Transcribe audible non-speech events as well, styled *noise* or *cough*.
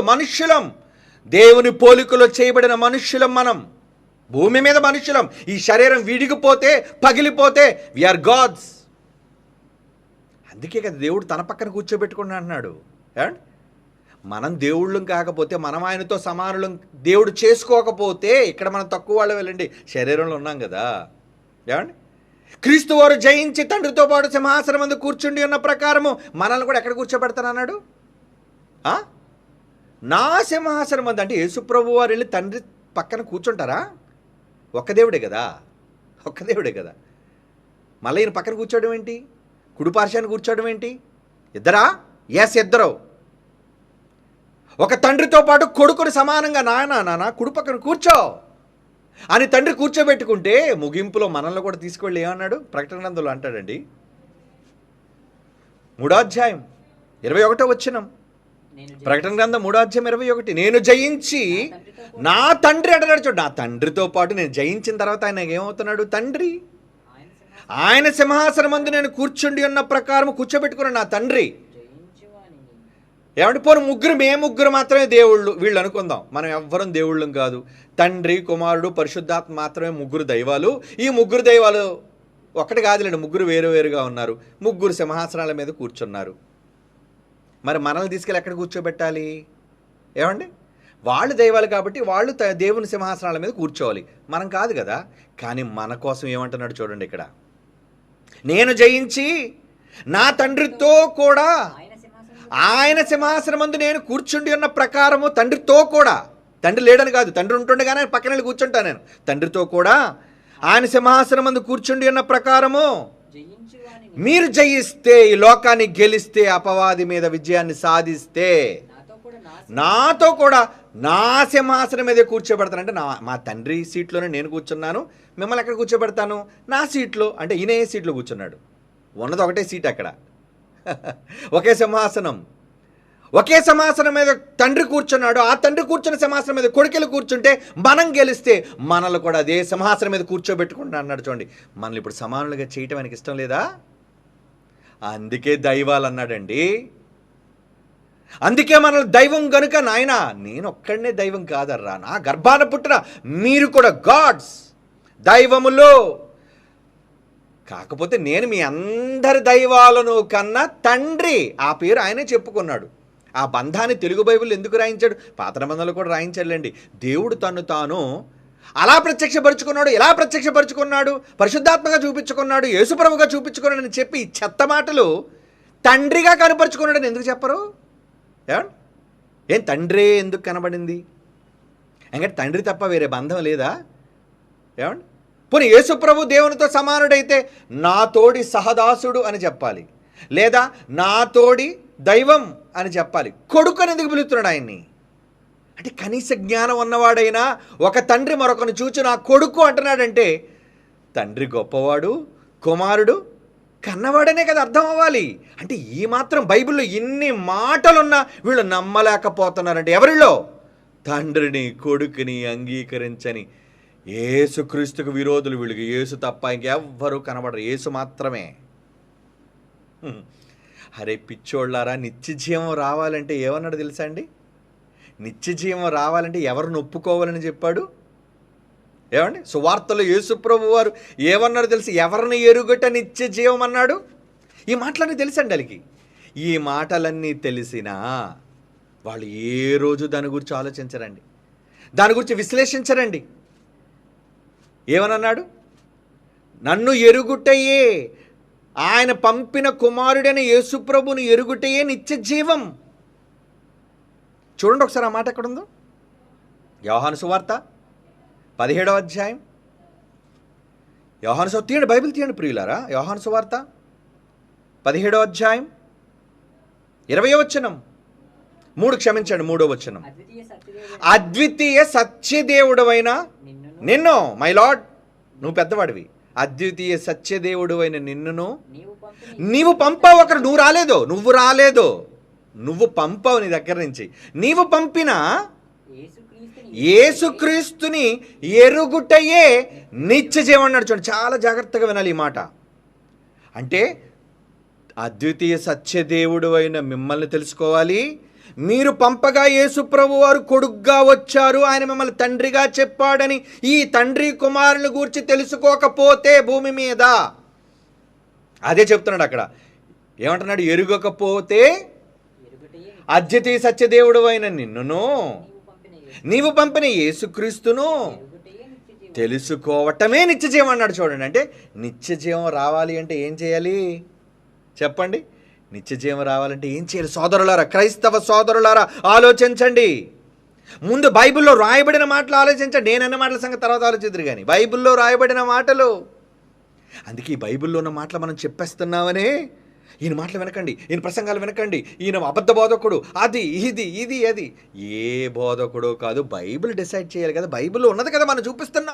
మనుష్యులం. దేవుని పోలికలో చేయబడిన మనుష్యులం మనం. భూమి మీద మనుషులం ఈ శరీరం విడిగిపోతే పగిలిపోతే వీఆర్ గాడ్స్ అందుకే కదా దేవుడు తన పక్కన కూర్చోబెట్టుకుని అంటున్నాడు. మనం దేవుళ్ళం కాకపోతే మనం ఆయనతో సమానులం దేవుడు చేసుకోకపోతే ఇక్కడ మనం తక్కువ వాళ్ళు వెళ్ళండి. శరీరంలో ఉన్నాం కదా. ఏమండి? క్రీస్తు వారు జయించి తండ్రితో పాటు సింహాసనం మంది కూర్చుండి ఉన్న ప్రకారము మనల్ని కూడా ఎక్కడ కూర్చోబెడతానన్నాడు? ఆ? నా సింహాసనం మంది అంటే యేసుప్రభు వారు వెళ్ళి తండ్రి పక్కన కూర్చుంటారా? ఒక్క దేవుడే కదా. ఒక్క దేవుడే కదా. మళ్ళీ ఈయన పక్కన కూర్చోవడం ఏంటి? కుడి పార్శ్వాన్ని కూర్చోవడం ఏంటి? ఇద్దరా? ఎస్ ఇద్దరు. ఒక తండ్రితో పాటు కొడుకుని సమానంగా నాయన నాన్న కుడి పక్కన కూర్చో. అని తండ్రి కూర్చోబెట్టుకుంటే ముగింపులో మనల్ని కూడా తీసుకెళ్ళి ఏమన్నాడు? ప్రకటనందులో అంటాడండి. మూడో అధ్యాయం ఇరవై ఒకటో వచ్చినం ప్రకటన గ్రంథం మూడో అధ్యాయం ఇరవై ఒకటి. నేను జయించి నా తండ్రి అంటున్నాడు చూడు నా తండ్రితో పాటు నేను జయించిన తర్వాత ఆయన ఏమవుతున్నాడు? తండ్రి. ఆయన సింహాసనం. మందు నేను కూర్చుండి ఉన్న ప్రకారం కూర్చోబెట్టుకున్నాను నా తండ్రి. ఏమంటే పోను ముగ్గురు మే ముగ్గురు మాత్రమే దేవుళ్ళు. వీళ్ళు అనుకుందాం మనం ఎవ్వరం దేవుళ్ళం కాదు. తండ్రి కుమారుడు పరిశుద్ధాత్మ మాత్రమే ముగ్గురు దైవాలు. ఈ ముగ్గురు దైవాలు ఒకటి కాదులేండి ముగ్గురు వేరు వేరుగా ఉన్నారు. ముగ్గురు సింహాసనాల మీద కూర్చున్నారు. మరి మనల్ని తీసుకెళ్ళి ఎక్కడ కూర్చోబెట్టాలి? ఏమండి? వాళ్ళు దైవాలు కాబట్టి వాళ్ళు దేవుని సింహాసనాల మీద కూర్చోవాలి. మనం కాదు కదా? కానీ మన కోసం ఏమంటున్నాడు చూడండి ఇక్కడ. నేను జయించి నా తండ్రితో కూడా ఆయన సింహాసనం ఆయన సింహాసనమందు నేను కూర్చుండి ఉన్న ప్రకారము తండ్రితో కూడా తండ్రి లేడని కాదు తండ్రి ఉంటుండగానే పక్కన వెళ్ళి కూర్చుంటా నేను. తండ్రితో కూడా ఆయన సింహాసనమందు కూర్చుండి ఉన్న ప్రకారము మీరు జయిస్తే ఈ లోకాన్ని గెలిస్తే అపవాది మీద విజయాన్ని సాధిస్తే నాతో కూడా నా సింహాసనం మీదే కూర్చోబెడతానంటే నా మా తండ్రి సీట్లోనే నేను కూర్చున్నాను మిమ్మల్ని ఎక్కడ కూర్చోబెడతాను? నా సీట్లో అంటే ఈయన ఏ సీట్లో కూర్చున్నాడు. ఉన్నది ఒకటే సీట్ అక్కడ. *laughs* ఒకే సింహాసనం. ఒకే సమాసనం మీద తండ్రి కూర్చున్నాడు. ఆ తండ్రి కూర్చున్న సమాసనం మీద కొడుకెలు కూర్చుంటే మనం గెలిస్తే మనల్ని కూడా అదే సింహాసనం మీద కూర్చోబెట్టుకుంటా అన్నాడు చూడండి. మనల్ని ఇప్పుడు సమానులుగా చేయటం ఆయనకి ఇష్టం లేదా? అందుకే దైవాలు అన్నాడండి. అందుకే మనల్ని దైవం గనుక నాయన నేను ఒక్కడనే దైవం కాదర్రా. నా గర్భాన పుట్టిన మీరు కూడా గాడ్స్ దైవములో. కాకపోతే నేను మీ అందరి దైవాలను కన్నా తండ్రి ఆ పేరు ఆయనే చెప్పుకున్నాడు. ఆ బంధాన్ని తెలుగు బైబిల్ ఎందుకు రాయించాడు? పాత నిబంధనలు కూడా రాయించాడులేండి దేవుడు తను తాను అలా ప్రత్యక్షపరుచుకున్నాడు ఎలా ప్రత్యక్షపరుచుకున్నాడు? పరిశుద్ధాత్మగా చూపించుకున్నాడు యేసుప్రభుగా చూపించుకున్నాడు అని చెప్పి చెత్త మాటలు తండ్రిగా కనపరుచుకున్నాడని ఎందుకు చెప్పరు? ఏమండి? ఏం తండ్రే ఎందుకు కనబడింది? ఎందుకంటే తండ్రి తప్ప వేరే బంధం లేదా? ఏమండి? పోనీ యేసుప్రభు దేవునితో సమానుడైతే నా తోడి సహదాసుడు అని చెప్పాలి. లేదా నా తోడి దైవం అని చెప్పాలి. కొడుకు అని ఎందుకు పిలుస్తున్నాడు ఆయన్ని? అంటే కనీస జ్ఞానం ఉన్నవాడైనా ఒక తండ్రి మరొకను చూచి నా కొడుకు అంటున్నాడంటే తండ్రి గొప్పవాడు కుమారుడు కన్నవాడనే కదా అర్థం అవ్వాలి. అంటే ఈ మాత్రం బైబిల్లో ఇన్ని మాటలున్నా వీళ్ళు నమ్మలేకపోతున్నారంటే ఎవరిలో? తండ్రిని కొడుకుని అంగీకరించని ఏసుక్రీస్తుకు విరోధులు వీళ్ళకి యేసు తప్ప ఇంకెవ్వరూ కనబడరు. యేసు మాత్రమే. అరే పిచ్చోళ్ళారా నిత్యజీవం రావాలంటే ఏమన్నాడు తెలుసా అండి? నిత్యజీవం రావాలంటే ఎవరిని ఒప్పుకోవాలని చెప్పాడు? ఏమండి? సువార్తలో యేసుప్రభు వారు ఏమన్నాడు తెలుసు? ఎవరిని ఎరుగట నిత్య జీవం అన్నాడు? ఈ మాటలన్నీ తెలుసండి వాళ్ళకి? ఈ మాటలన్నీ తెలిసినా వాళ్ళు ఏ రోజు దాని గురించి ఆలోచించరండి? దాని గురించి విశ్లేషించరండి. ఏమనన్నాడు నన్ను ఎరుగుటయే ఆయన పంపిన కుమారుడైన యేసుప్రభుని ఎరుగుటయే నిత్య జీవం. చూడండి ఒకసారి ఆ మాట ఎక్కడుందో. యోహాను సువార్త పదిహేడవ అధ్యాయం. యోహాను తీయండి బైబిల్ తీయండి ప్రియులారా. యోహాను సువార్త పదిహేడవ అధ్యాయం ఇరవై వచనం. మూడు క్షమించండి మూడో వచనం. అద్వితీయ సత్యదేవుడు అద్వితీయ సత్యదేవుడవైన నిన్ను నిన్ను మై లార్డ్ నువ్వు పెద్దవాడివి. అద్వితీయ సత్యదేవుడు అయిన నిన్నును నీవు పంపావు అక్కడ నువ్వు రాలేదు? నువ్వు రాలేదు? నువ్వు పంపావు నీ దగ్గర నుంచి. నీవు పంపిన యేసుక్రీస్తుని ఎరుగుటయే నిత్య జీవం అన్నాడు చూడండి. చాలా జాగ్రత్తగా వినాలి ఈ మాట. అంటే అద్వితీయ సత్యదేవుడు అయిన మిమ్మల్ని తెలుసుకోవాలి. మీరు పంపగా యేసుప్రభు వారు కొడుగ్గా వచ్చారు. ఆయన మిమ్మల్ని తండ్రిగా చెప్పాడని ఈ తండ్రి కుమారుని గూర్చి తెలుసుకోకపోతే భూమి మీద. అదే చెప్తున్నాడు అక్కడ. ఏమంటున్నాడు? ఎరుగకపోతే అద్యతి సత్యదేవుడు అయిన నిన్నును నీవు పంపిన యేసుక్రీస్తును తెలుసుకోవటమే నిత్యజీవం అన్నాడు చూడండి. అంటే నిత్యజీవం రావాలి అంటే ఏం చేయాలి? చెప్పండి. నిత్యజీవం రావాలంటే ఏం చేయాలి? సోదరులారా క్రైస్తవ సోదరులారా ఆలోచించండి. ముందు బైబిల్లో రాయబడిన మాటలు ఆలోచించండి. నేనన్న మాటల సంగతి తర్వాత ఆలోచిద్దరు కానీ బైబిల్లో రాయబడిన మాటలు. అందుకే ఈ బైబిల్లో ఉన్న మాటలు మనం చెప్పేస్తున్నామనే ఈయన మాటలు వినకండి ఈయన ప్రసంగాలు వినకండి. ఈయన అబద్ధ బోధకుడు. అది ఇది ఇది అది. ఏ బోధకుడు కాదు బైబిల్ డిసైడ్ చేయాలి కదా. బైబిల్లో ఉన్నది కదా మనం చూపిస్తున్నాం.